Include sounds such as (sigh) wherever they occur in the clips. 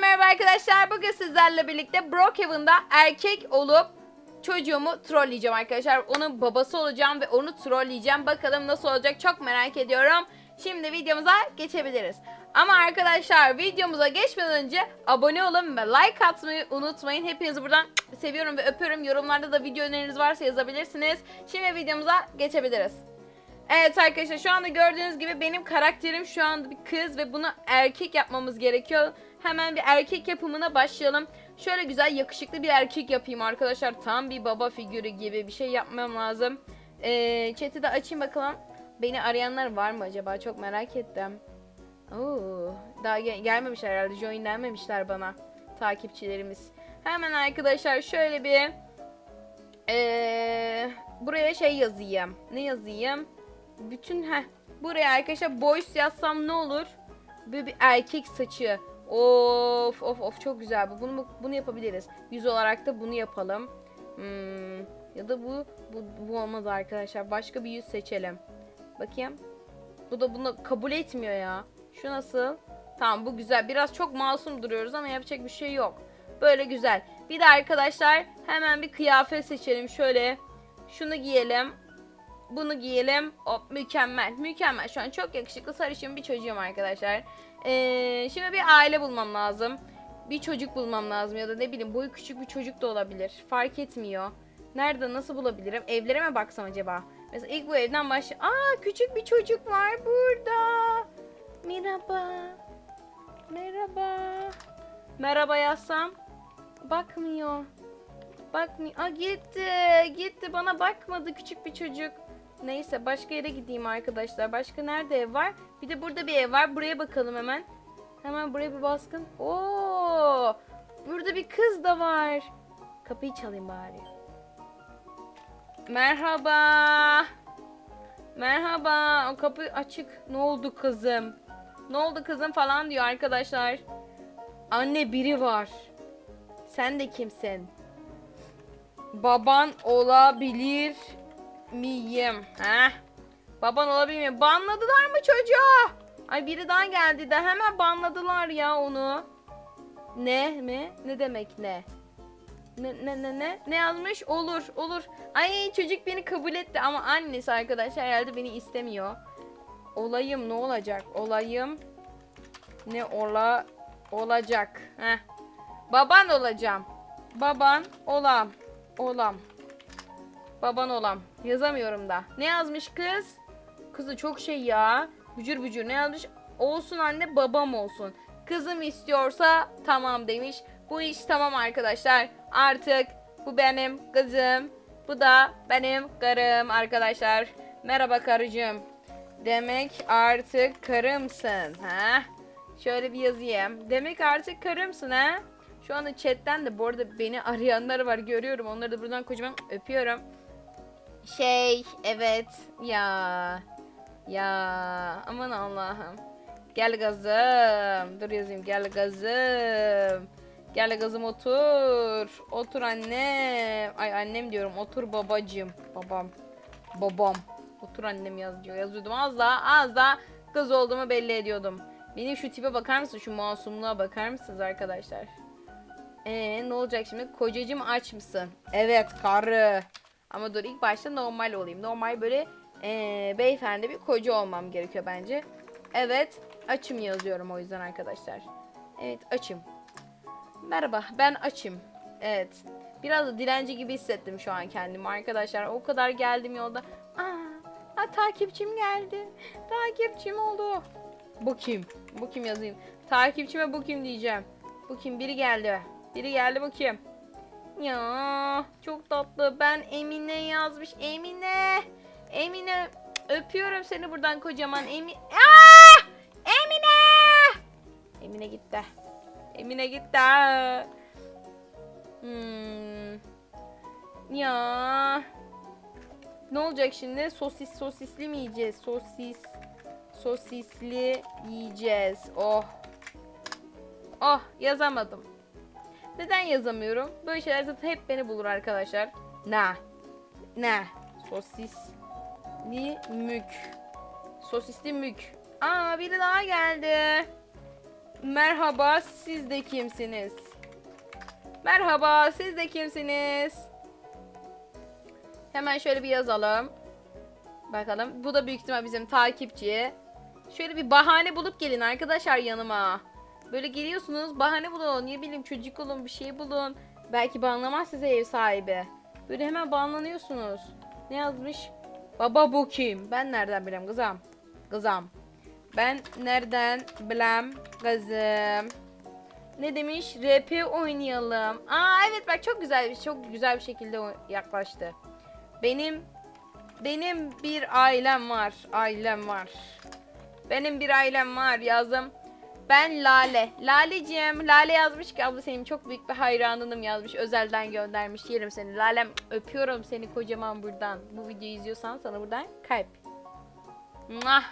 merhaba arkadaşlar. Bugün sizlerle birlikte Brookhaven'da erkek olup çocuğumu trolleyeceğim arkadaşlar. Onun babası olacağım ve onu trolleyeceğim. Bakalım nasıl olacak çok merak ediyorum. Şimdi videomuza geçebiliriz. Ama arkadaşlar videomuza geçmeden önce abone olun ve like atmayı unutmayın. Hepinizi buradan seviyorum ve öpüyorum. Yorumlarda da video öneriniz varsa yazabilirsiniz. Şimdi videomuza geçebiliriz. Evet arkadaşlar şu anda gördüğünüz gibi benim karakterim şu anda bir kız ve bunu erkek yapmamız gerekiyor. Hemen bir erkek yapımına başlayalım. Şöyle güzel yakışıklı bir erkek yapayım arkadaşlar. Tam bir baba figürü gibi bir şey yapmam lazım. Ee, chat'i de açayım bakalım. Beni arayanlar var mı acaba? Çok merak ettim. Oo, daha gel- gelmemişler herhalde. Joinlenmemişler bana. Takipçilerimiz. Hemen arkadaşlar şöyle bir ee, buraya şey yazayım. Ne yazayım? Bütün heh, buraya arkadaşlar boys yazsam ne olur? Böyle bir erkek saçı. Of of of çok güzel bu. Bunu bunu yapabiliriz. Yüz olarak da bunu yapalım. Hmm, ya da bu, bu bu olmaz arkadaşlar. Başka bir yüz seçelim. Bakayım. Bu da bunu kabul etmiyor ya. Şu nasıl? Tamam bu güzel. Biraz çok masum duruyoruz ama yapacak bir şey yok. Böyle güzel. Bir de arkadaşlar hemen bir kıyafet seçelim. Şöyle şunu giyelim. Bunu giyelim. Hop mükemmel. Mükemmel. Şu an çok yakışıklı sarışın bir çocuğum arkadaşlar. Ee, şimdi bir aile bulmam lazım. Bir çocuk bulmam lazım ya da ne bileyim boyu küçük bir çocuk da olabilir. Fark etmiyor. Nerede nasıl bulabilirim? Evlere mi baksam acaba? Mesela ilk bu evden başla. Aa küçük bir çocuk var burada. Merhaba. Merhaba. Merhaba yazsam. Bakmıyor. Bakmıyor. Aa gitti. Gitti. Bana bakmadı küçük bir çocuk. Neyse başka yere gideyim arkadaşlar. Başka nerede ev var? Bir de burada bir ev var. Buraya bakalım hemen. Hemen buraya bir baskın. Oo! Burada bir kız da var. Kapıyı çalayım bari. Merhaba. Merhaba. O kapı açık. Ne oldu kızım? Ne oldu kızım falan diyor arkadaşlar. Anne biri var. Sen de kimsin? Baban olabilir miyim? Heh. Baban olabilir? Banladılar mı çocuğu? Ay biri daha geldi de hemen banladılar ya onu. Ne mi? Ne demek ne? Ne ne ne ne? Ne yazmış? Olur olur. Ay çocuk beni kabul etti ama annesi arkadaşlar herhalde beni istemiyor. Olayım ne olacak? Olayım ne ola olacak? Heh. Baban olacağım. Baban olam. Olam. Baban olam. Yazamıyorum da. Ne yazmış kız? Kızı çok şey ya. Bücür bücür ne yazmış? Olsun anne babam olsun. Kızım istiyorsa tamam demiş. Bu iş tamam arkadaşlar. Artık bu benim kızım. Bu da benim karım arkadaşlar. Merhaba karıcığım. Demek artık karımsın. Ha? Şöyle bir yazayım. Demek artık karımsın ha? Şu anda chatten de bu arada beni arayanlar var görüyorum. Onları da buradan kocaman öpüyorum. Şey evet ya ya aman Allah'ım. Gel gazım. Dur yazayım gel gazım. Gel gazım otur. Otur annem. Ay annem diyorum. Otur babacığım. Babam. Babam. Otur annem yazıyor. Yazıyordum az daha az daha kız olduğumu belli ediyordum. Benim şu tipe bakar mısın? Şu masumluğa bakar mısınız arkadaşlar? Ee ne olacak şimdi? Kocacığım aç mısın? Evet karı. Ama dur ilk başta normal olayım. Normal böyle ee, beyefendi bir koca olmam gerekiyor bence. Evet açım yazıyorum o yüzden arkadaşlar. Evet açım. Merhaba ben açım. Evet. Biraz da dilenci gibi hissettim şu an kendimi arkadaşlar. O kadar geldim yolda. Aa, aa, takipçim geldi. Takipçim oldu. Bu kim? Bu kim yazayım? Takipçime bu kim diyeceğim. Bu kim? Biri geldi. Biri geldi bu kim? Ya çok tatlı. Ben Emine yazmış. Emine. Emine. Öpüyorum seni buradan kocaman. Emi Aa! Emine. Emine gitti. Emine gitti. Hmm. Ya. Ne olacak şimdi? Sosis sosisli mi yiyeceğiz? Sosis. Sosisli yiyeceğiz. Oh. Oh yazamadım. Neden yazamıyorum? Böyle şeyler zaten hep beni bulur arkadaşlar. Na. Ne? Sosisli mük. Sosisli mük. Aa biri daha geldi. Merhaba siz de kimsiniz? Merhaba siz de kimsiniz? Hemen şöyle bir yazalım. Bakalım. Bu da büyük ihtimal bizim takipçi. Şöyle bir bahane bulup gelin arkadaşlar yanıma. Böyle geliyorsunuz bahane bulun. Ne bileyim çocuk olun bir şey bulun. Belki banlamaz size ev sahibi. Böyle hemen banlanıyorsunuz. Ne yazmış? Baba bu kim? Ben nereden bileyim kızım? Kızım. Ben nereden bilem kızım? Ne demiş? RP oynayalım. Aa evet bak çok güzel çok güzel bir şekilde yaklaştı. Benim benim bir ailem var. Ailem var. Benim bir ailem var yazdım. Ben Lale. Laleciğim. Lale yazmış ki abla senin çok büyük bir hayranınım yazmış. Özelden göndermiş. Yerim seni. Lalem öpüyorum seni kocaman buradan. Bu videoyu izliyorsan sana buradan kalp. Mwah.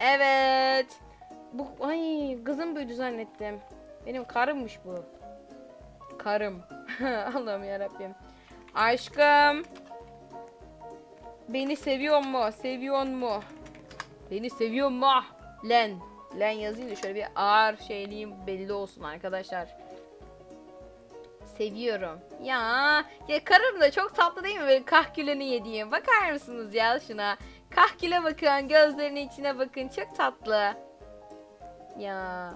Evet. Bu ay kızım büyüdü zannettim. Benim karımmış bu. Karım. (laughs) Allah'ım yarabbim. Aşkım. Beni seviyor mu? Seviyor mu? Beni seviyor mu? Len. Len yazayım da şöyle bir ağır şeyliğim belli olsun arkadaşlar. Seviyorum. Ya, ya karım da çok tatlı değil mi? Böyle kahküleni yediğim. Bakar mısınız ya şuna? Kahküle bakın, gözlerinin içine bakın. Çok tatlı. Ya.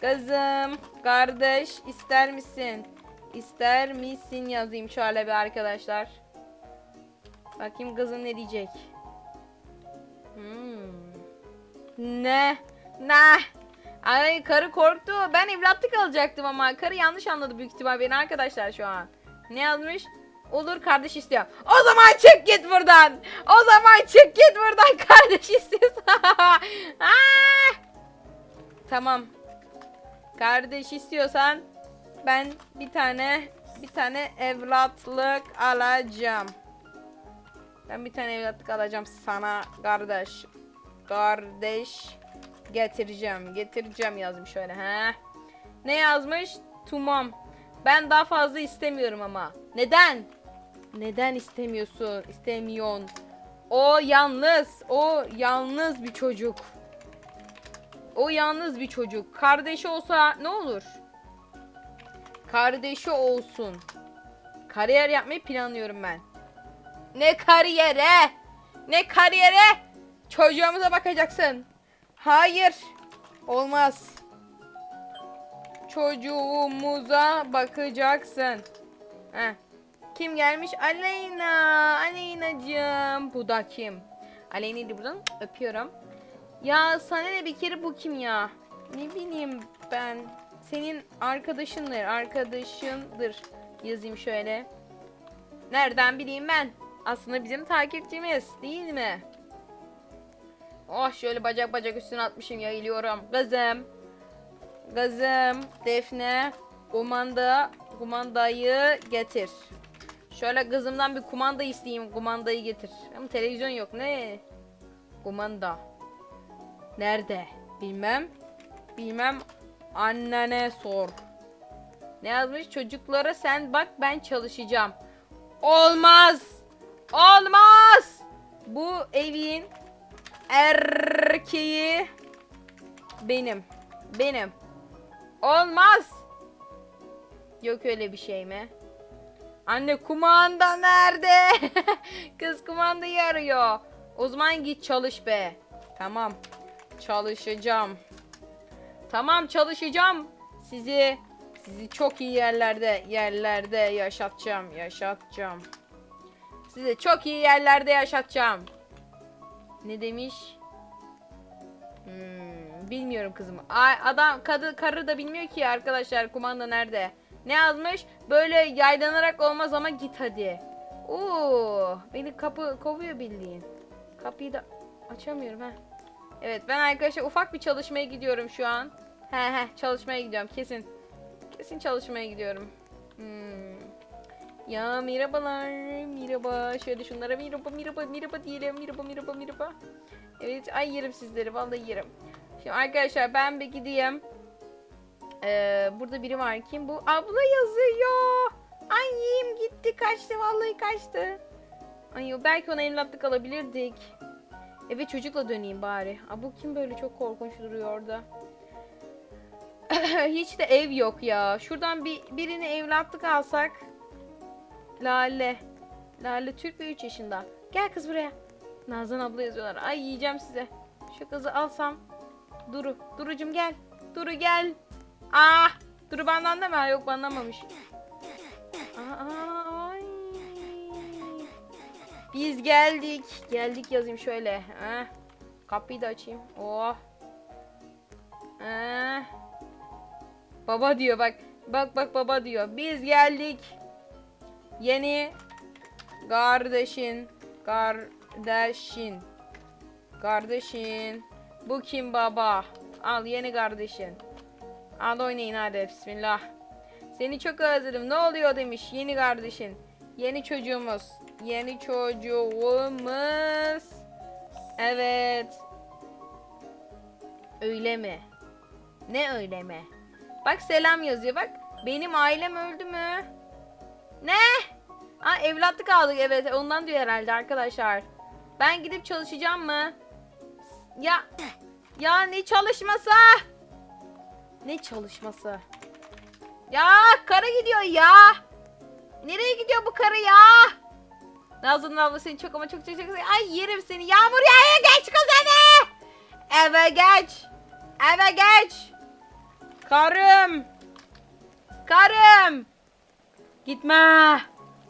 Kızım, kardeş ister misin? İster misin yazayım şöyle bir arkadaşlar. Bakayım kızım ne diyecek. Hmm. Ne? Ne? Ay karı korktu. Ben evlatlık alacaktım ama karı yanlış anladı büyük ihtimal beni arkadaşlar şu an. Ne yazmış? Olur kardeş istiyor. O zaman çık git buradan. O zaman çık git buradan (laughs) kardeş istiyorsan. (laughs) Ah! Tamam. Kardeş istiyorsan ben bir tane bir tane evlatlık alacağım. Ben bir tane evlatlık alacağım sana kardeş. Kardeş getireceğim. Getireceğim yazmış şöyle he. Ne yazmış? Tumam. Ben daha fazla istemiyorum ama. Neden? Neden istemiyorsun? İstemiyorsun. O yalnız. O yalnız bir çocuk. O yalnız bir çocuk. Kardeşi olsa ne olur? Kardeşi olsun. Kariyer yapmayı planlıyorum ben. Ne kariyere? Ne kariyere? Çocuğumuza bakacaksın. Hayır. Olmaz. Çocuğumuza bakacaksın. Heh. Kim gelmiş? Aleyna. Aleyna'cığım. Bu da kim? Aleyna'yı da buradan öpüyorum. Ya sana ne bir kere bu kim ya? Ne bileyim ben. Senin arkadaşındır. Arkadaşındır. Yazayım şöyle. Nereden bileyim ben? Aslında bizim takipçimiz değil mi? Oh şöyle bacak bacak üstüne atmışım yayılıyorum. Kızım. Kızım. Defne. Kumanda. Kumandayı getir. Şöyle kızımdan bir kumanda isteyeyim. Kumandayı getir. Ama televizyon yok. Ne? Kumanda. Nerede? Bilmem. Bilmem. Annene sor. Ne yazmış? Çocuklara sen bak ben çalışacağım. Olmaz. Olmaz. Bu evin erkeği benim. Benim. Olmaz. Yok öyle bir şey mi? Anne kumanda nerede? (laughs) Kız kumandayı arıyor. O zaman git çalış be. Tamam. Çalışacağım. Tamam çalışacağım. Sizi sizi çok iyi yerlerde yerlerde yaşatacağım. Yaşatacağım. Sizi çok iyi yerlerde yaşatacağım. Ne demiş? Hmm, bilmiyorum kızım. Ay, adam kadı karı da bilmiyor ki arkadaşlar kumanda nerede. Ne yazmış? Böyle yaylanarak olmaz ama git hadi. Oo, beni kapı kovuyor bildiğin. Kapıyı da açamıyorum ha. Evet ben arkadaşlar ufak bir çalışmaya gidiyorum şu an. He he çalışmaya gidiyorum kesin. Kesin çalışmaya gidiyorum. Hmm. Ya merhabalar. Merhaba. Şöyle şunlara merhaba merhaba merhaba diyelim. Merhaba merhaba merhaba. Evet ay yerim sizleri vallahi yerim. Şimdi arkadaşlar ben bir gideyim. Ee, burada biri var. Kim bu? Abla yazıyor. Ay yiyeyim gitti kaçtı vallahi kaçtı. Ay belki ona evlatlık alabilirdik. Eve çocukla döneyim bari. Aa, bu kim böyle çok korkunç duruyor orada. (laughs) Hiç de ev yok ya. Şuradan bir birini evlatlık alsak. Lale. Lale Türk ve 3 yaşında. Gel kız buraya. Nazan abla yazıyorlar. Ay yiyeceğim size. Şu kızı alsam. Duru. Durucum gel. Duru gel. Ah. Duru benden deme. Yok banlamamış. Aa. Biz geldik. Geldik yazayım şöyle. Heh. Kapıyı da açayım. Oh. Heh. Baba diyor bak. Bak bak baba diyor. Biz geldik. Yeni kardeşin. Kardeşin. Kardeşin. Bu kim baba? Al yeni kardeşin. Al oynayın hadi bismillah. Seni çok özledim. Ne oluyor demiş yeni kardeşin. Yeni çocuğumuz. Yeni çocuğumuz. Evet. Öyle mi? Ne öyle mi? Bak selam yazıyor bak. Benim ailem öldü mü? Ne? Ha evlatlık aldık evet ondan diyor herhalde arkadaşlar. Ben gidip çalışacağım mı? Ya ya ne çalışması? Ne çalışması? Ya karı gidiyor ya. Nereye gidiyor bu karı ya? Nazlı'nın abla seni çok ama çok çok çok Ay yerim seni. Yağmur yağıyor geç kız. Eve geç. Eve geç. Karım. Karım. Gitme.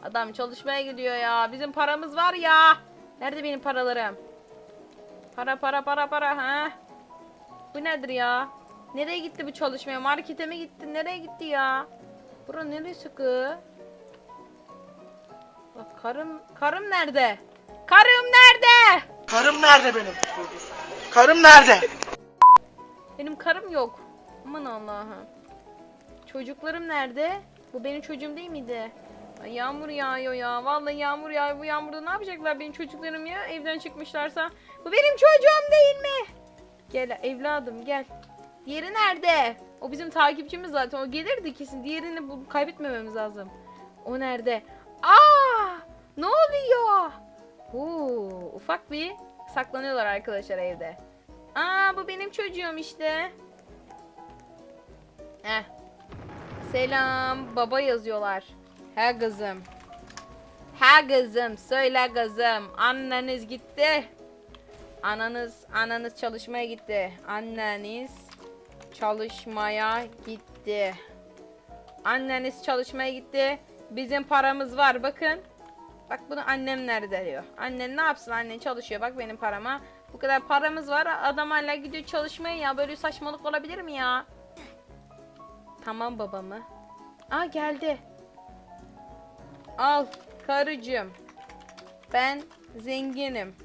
Adam çalışmaya gidiyor ya. Bizim paramız var ya. Nerede benim paralarım? Para para para para ha? Bu nedir ya? Nereye gitti bu çalışmaya? Markete mi gitti? Nereye gitti ya? Bura neresi kız? Bak karım, karım nerede? Karım nerede? Karım nerede benim? Karım nerede? Benim karım yok. Aman Allah'ım. Çocuklarım nerede? Bu benim çocuğum değil miydi? Ay yağmur yağıyor ya. Vallahi yağmur yağıyor. Bu yağmurda ne yapacaklar benim çocuklarım ya? Evden çıkmışlarsa. Bu benim çocuğum değil mi? Gel evladım gel. Diğeri nerede? O bizim takipçimiz zaten. O gelirdi kesin. Diğerini bu kaybetmememiz lazım. O nerede? Aa! Ne oluyor? Oo, ufak bir saklanıyorlar arkadaşlar evde. Aa bu benim çocuğum işte. Heh. Selam baba yazıyorlar. He kızım. He kızım söyle kızım. Anneniz gitti. Ananız ananız çalışmaya gitti. Anneniz çalışmaya gitti. Anneniz çalışmaya gitti. Bizim paramız var bakın. Bak bunu annem nerede diyor. Annen ne yapsın annen çalışıyor bak benim parama. Bu kadar paramız var adam hala gidiyor çalışmaya ya böyle saçmalık olabilir mi ya? Tamam babamı. Aa geldi. Al karıcığım. Ben zenginim.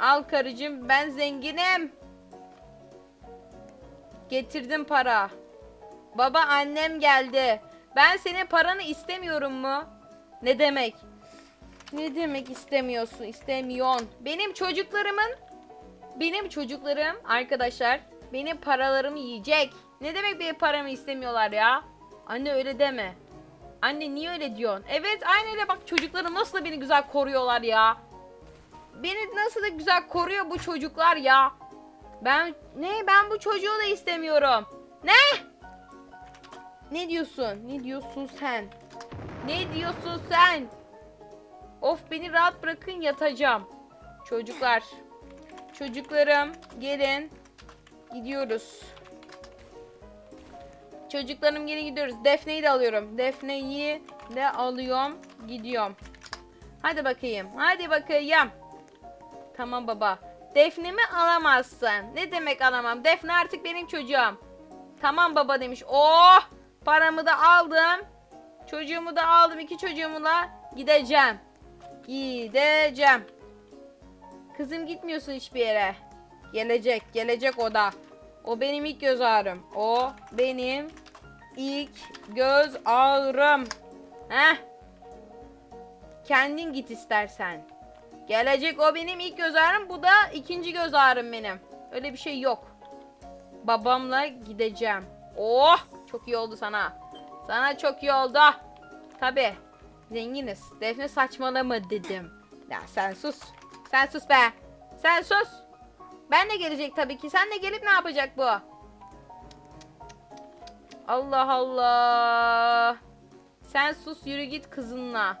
Al karıcığım ben zenginim. Getirdim para. Baba annem geldi. Ben senin paranı istemiyorum mu? Ne demek? Ne demek istemiyorsun? İstemiyorsun. Benim çocuklarımın benim çocuklarım arkadaşlar benim paralarımı yiyecek. Ne demek benim paramı istemiyorlar ya? Anne öyle deme. Anne niye öyle diyorsun? Evet aynı öyle bak çocuklarım nasıl da beni güzel koruyorlar ya. Beni nasıl da güzel koruyor bu çocuklar ya. Ben ne ben bu çocuğu da istemiyorum. Ne? Ne diyorsun? Ne diyorsun sen? Ne diyorsun sen? Of beni rahat bırakın yatacağım. Çocuklar. Çocuklarım gelin. Gidiyoruz. Çocuklarım gelin gidiyoruz. Defne'yi de alıyorum. Defne'yi de alıyorum. Gidiyorum. Hadi bakayım. Hadi bakayım. Tamam baba. Defne'mi alamazsın. Ne demek alamam? Defne artık benim çocuğum. Tamam baba demiş. Oh! Paramı da aldım. Çocuğumu da aldım. iki çocuğumla gideceğim. Gideceğim. Kızım gitmiyorsun hiçbir yere. Gelecek. Gelecek o da. O benim ilk göz ağrım. O benim ilk göz ağrım. Heh. Kendin git istersen. Gelecek o benim ilk göz ağrım. Bu da ikinci göz ağrım benim. Öyle bir şey yok. Babamla gideceğim. Oh çok iyi oldu sana. Sana çok iyi oldu. Tabi. Zenginiz. Defne saçmalama dedim. Ya sen sus. Sen sus be. Sen sus. Ben de gelecek tabii ki. Sen de gelip ne yapacak bu? Allah Allah. Sen sus yürü git kızınla.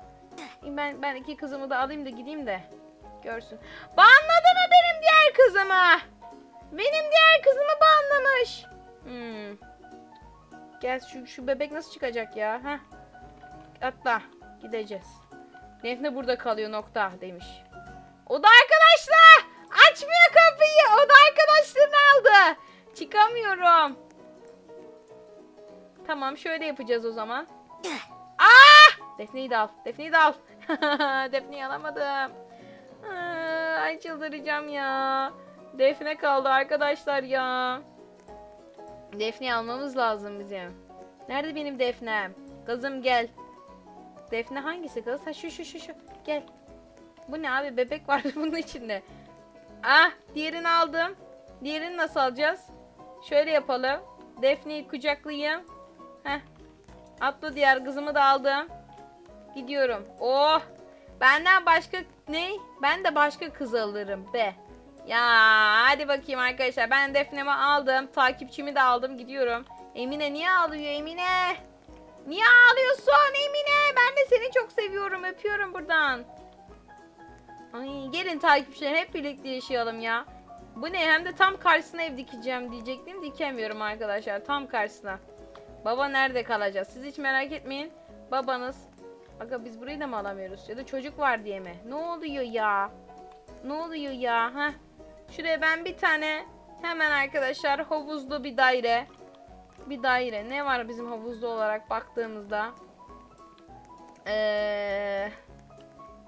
Ben ben iki kızımı da alayım da gideyim de görsün. Banladı mı benim diğer kızımı? Benim diğer kızımı banlamış. Hmm. Gel şu şu bebek nasıl çıkacak ya? Heh. Atla. Gideceğiz. Defne burada kalıyor nokta demiş. O da arkadaşlar. Açmıyor kapıyı. O da arkadaşlarını aldı. Çıkamıyorum. Tamam şöyle yapacağız o zaman. Aa! Defne'yi de al. Defne'yi de al. (laughs) Defne'yi alamadım. Aa, Ay çıldıracağım ya. Defne kaldı arkadaşlar ya. Defne'yi almamız lazım bizim. Nerede benim Defne'm? Kızım gel. Defne hangisi kız? Ha şu şu şu şu. Gel. Bu ne abi bebek var (laughs) bunun içinde. Ah diğerini aldım. Diğerini nasıl alacağız? Şöyle yapalım. Defne'yi kucaklayayım. Heh. Atla diğer kızımı da aldım. Gidiyorum. Oh. Benden başka ne? Ben de başka kız alırım be. Ya hadi bakayım arkadaşlar. Ben Defne'mi aldım. Takipçimi de aldım. Gidiyorum. Emine niye ağlıyor Emine? Niye ağlıyorsun Emine? Ben de seni çok seviyorum. Öpüyorum buradan. Ay gelin takipçiler hep birlikte yaşayalım ya. Bu ne? Hem de tam karşısına ev dikeceğim diyecektim. Dikemiyorum arkadaşlar. Tam karşısına. Baba nerede kalacağız? Siz hiç merak etmeyin. Babanız. Aga biz burayı da mı alamıyoruz? Ya da çocuk var diye mi? Ne oluyor ya? Ne oluyor ya? Heh. Şuraya ben bir tane hemen arkadaşlar havuzlu bir daire. Bir daire. Ne var bizim havuzlu olarak baktığımızda? Eee...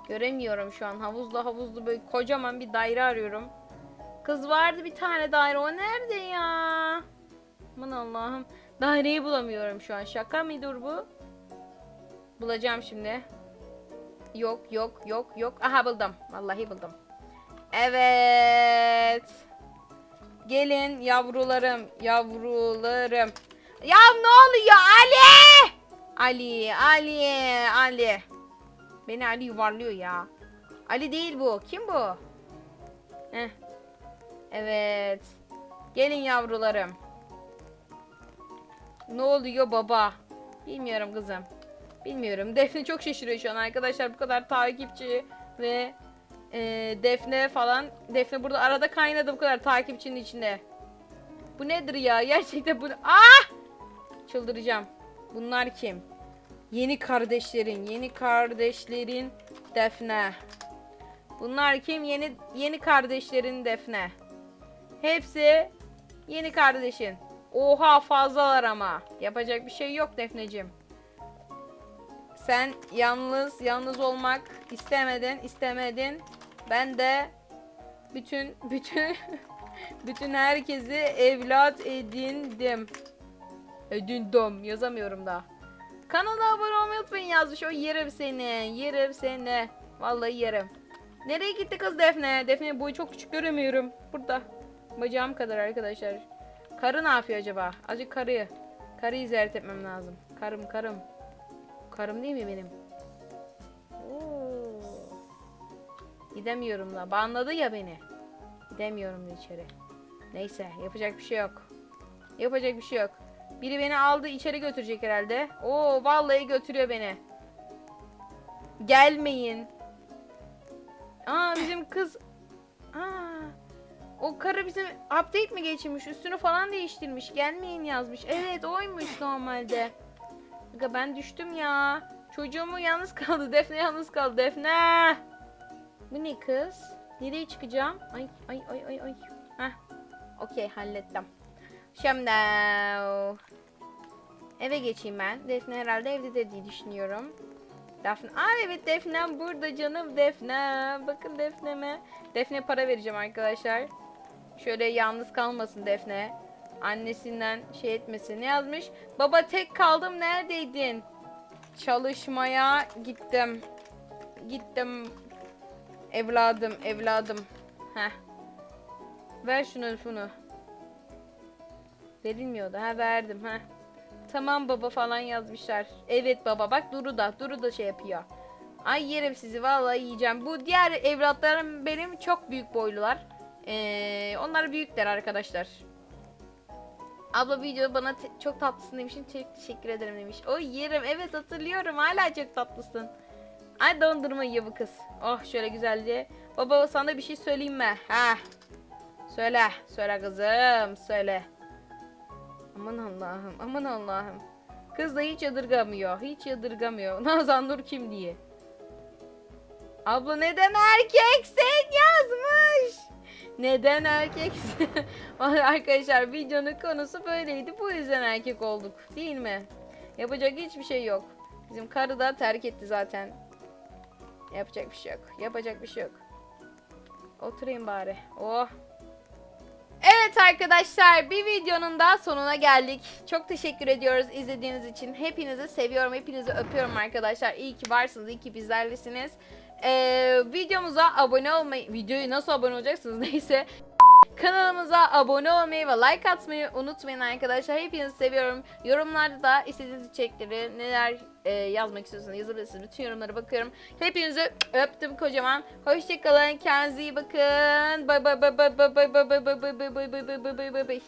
Göremiyorum şu an. Havuzlu havuzlu böyle kocaman bir daire arıyorum. Kız vardı bir tane daire. O nerede ya? Aman Allah'ım. Daireyi bulamıyorum şu an. Şaka mıdır bu? Bulacağım şimdi. Yok yok yok yok. Aha buldum. Vallahi buldum. Evet. Gelin yavrularım. Yavrularım. Ya ne oluyor Ali? Ali, Ali, Ali. Beni Ali yuvarlıyor ya. Ali değil bu. Kim bu? Heh. Evet. Gelin yavrularım. Ne oluyor baba? Bilmiyorum kızım. Bilmiyorum. Defne çok şaşırıyor şu an arkadaşlar. Bu kadar takipçi ve e, Defne falan. Defne burada arada kaynadı bu kadar takipçinin içinde. Bu nedir ya? Gerçekten bu... Ah! Çıldıracağım. Bunlar kim? Yeni kardeşlerin, yeni kardeşlerin Defne. Bunlar kim? Yeni yeni kardeşlerin Defne. Hepsi yeni kardeşin. Oha fazlalar ama. Yapacak bir şey yok Defneciğim. Sen yalnız yalnız olmak istemedin, istemedin. Ben de bütün bütün (laughs) bütün herkesi evlat edindim. Edindim. Yazamıyorum da. Kanala abone olmayı unutmayın yazmış. O yerim seni. Yerim seni. Vallahi yerim. Nereye gitti kız Defne? Defne boyu çok küçük göremiyorum. Burada. Bacağım kadar arkadaşlar. Karı ne yapıyor acaba? Azıcık karıyı. Karıyı ziyaret etmem lazım. Karım karım. Karım değil mi benim? Oo. Gidemiyorum da. Banladı ya beni. Gidemiyorum da içeri. Neyse yapacak bir şey yok. Yapacak bir şey yok. Biri beni aldı içeri götürecek herhalde. Oo vallahi götürüyor beni. Gelmeyin. Aa bizim kız. Aa. O karı bizim update mi geçirmiş? Üstünü falan değiştirmiş. Gelmeyin yazmış. Evet oymuş normalde. Aga ben düştüm ya. Çocuğumu yalnız kaldı. Defne yalnız kaldı. Defne. Bu ne kız? Nereye çıkacağım? Ay ay ay ay ay. Heh. Okey hallettim. Şimdi eve geçeyim ben. Defne herhalde evde de diye düşünüyorum. Defne. Aa evet Defne burada canım Defne. Bakın Defne'me. Defne para vereceğim arkadaşlar. Şöyle yalnız kalmasın Defne. Annesinden şey etmesin. Ne yazmış? Baba tek kaldım neredeydin? Çalışmaya gittim. Gittim. Evladım evladım. Heh. Ver şunu şunu. Verilmiyordu. Ha verdim ha. Tamam baba falan yazmışlar. Evet baba bak Duru da. Duru da şey yapıyor. Ay yerim sizi vallahi yiyeceğim. Bu diğer evlatlarım benim çok büyük boylular. Ee, onlar büyükler arkadaşlar. Abla video bana çok tatlısın demişsin. Çok teşekkür ederim demiş. O yerim. Evet hatırlıyorum. Hala çok tatlısın. Ay dondurma yiyor bu kız. Oh şöyle güzelce. Baba sana bir şey söyleyeyim mi? Ha. Söyle. Söyle kızım. Söyle. Aman Allah'ım. Aman Allah'ım. Kız da hiç yadırgamıyor. Hiç yadırgamıyor. (laughs) Nazan Nur kim diye. Abla neden erkeksin yazmış. Neden erkeksin? (laughs) Arkadaşlar videonun konusu böyleydi. Bu yüzden erkek olduk. Değil mi? Yapacak hiçbir şey yok. Bizim karı da terk etti zaten. Yapacak bir şey yok. Yapacak bir şey yok. Oturayım bari. Oh. Evet arkadaşlar bir videonun daha sonuna geldik. Çok teşekkür ediyoruz izlediğiniz için. Hepinizi seviyorum. Hepinizi öpüyorum arkadaşlar. İyi ki varsınız. iyi ki bizlerlesiniz. Ee, videomuza abone olmayı... Videoyu nasıl abone olacaksınız neyse. Kanalımıza abone olmayı ve like atmayı unutmayın arkadaşlar. Hepinizi seviyorum. Yorumlarda da istediğiniz içerikleri neler e, yazmak istiyorsanız yazabilirsiniz. Bütün yorumlara bakıyorum. Hepinizi öptüm kocaman. Hoşçakalın. Kendinize iyi bakın. Bay bay bay bay bay bay bay bay bay bay bay bay bay bay bay bay bay.